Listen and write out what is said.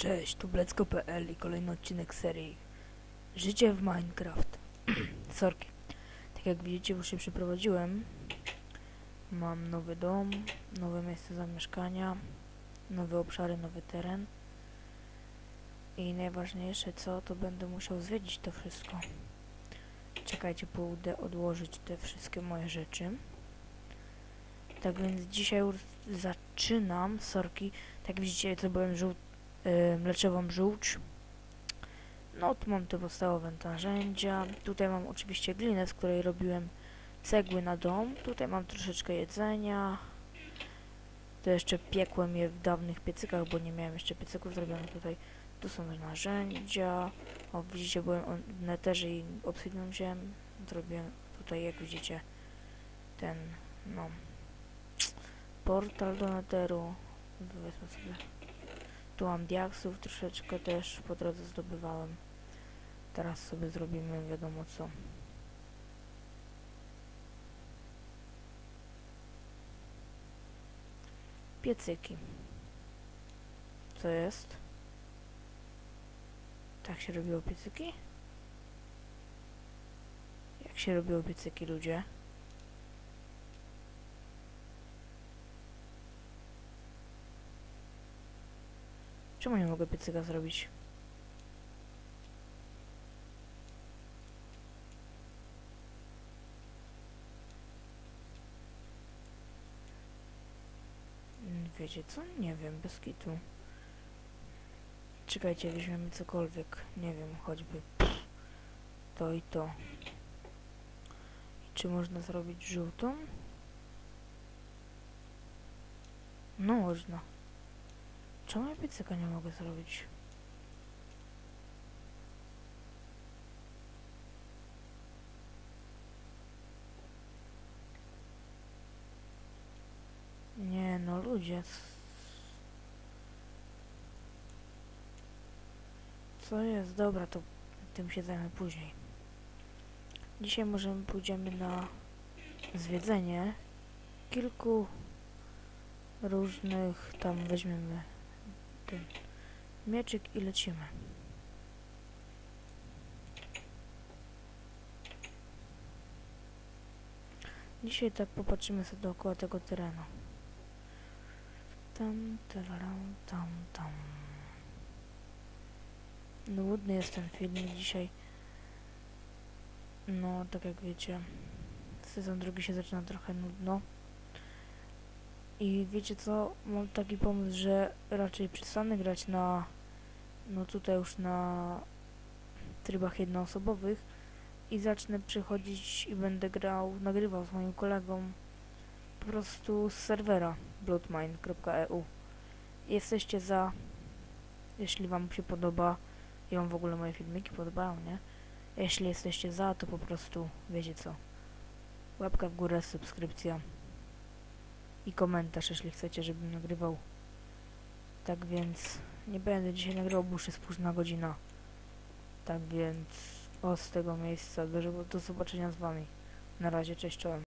Cześć, tu Blecko.pl i kolejny odcinek serii Życie w Minecraft. Sorki. Tak jak widzicie, już się przeprowadziłem. Mam nowy dom, nowe miejsce zamieszkania, nowe obszary, nowy teren. I najważniejsze co, to będę musiał zwiedzić to wszystko. Czekajcie, pójdę odłożyć te wszystkie moje rzeczy. Tak więc dzisiaj już zaczynam, sorki. Tak widzicie, zrobiłem żółt mleczową żółć. No, tu mam te podstawowe narzędzia. Tutaj mam oczywiście glinę, z której robiłem cegły na dom. Tutaj mam troszeczkę jedzenia. To jeszcze piekłem je w dawnych piecykach, bo nie miałem jeszcze piecyków zrobionych tutaj. Tu są narzędzia. O, widzicie, byłem w neterze i obsydian wziąłem. Zrobiłem tutaj, jak widzicie, ten, no, portal do neteru. Wezmę sobie tu mam diaksów troszeczkę też po drodze zdobywałem. Teraz sobie zrobimy wiadomo co. Piecyki. Co jest? Tak się robiło piecyki? Jak się robiło piecyki ludzie? Czemu nie mogę piecyka zrobić? Wiecie co? Nie wiem, bez kitu. Czekajcie, weźmiemy cokolwiek. Nie wiem, choćby to i to. Czy można zrobić żółtą? No można. Czemu ja piecyka nie mogę zrobić? Nie no ludzie. Co jest? Dobra, to tym się zajmę później. Dzisiaj możemy pójdziemy na zwiedzenie kilku różnych tam weźmiemy ten mieczyk i lecimy. Dzisiaj tak popatrzymy sobie dookoła tego terenu. Tam, tam, tam. Nudny jest ten filmik dzisiaj. No, tak jak wiecie, sezon drugi się zaczyna trochę nudno. I wiecie co, mam taki pomysł, że raczej przestanę grać na, no tutaj już na trybach jednoosobowych i zacznę przychodzić i będę grał, nagrywał z moim kolegą po prostu z serwera bloodmine.eu. Jesteście za, jeśli wam się podoba i wam w ogóle moje filmiki podobają, nie? Jeśli jesteście za, to po prostu wiecie co. Łapka w górę, subskrypcja i komentarz, jeśli chcecie, żebym nagrywał. Tak więc nie będę dzisiaj nagrywał, bo już jest późna godzina. Tak więc o z tego miejsca do, do zobaczenia z wami. Na razie, cześć czołem.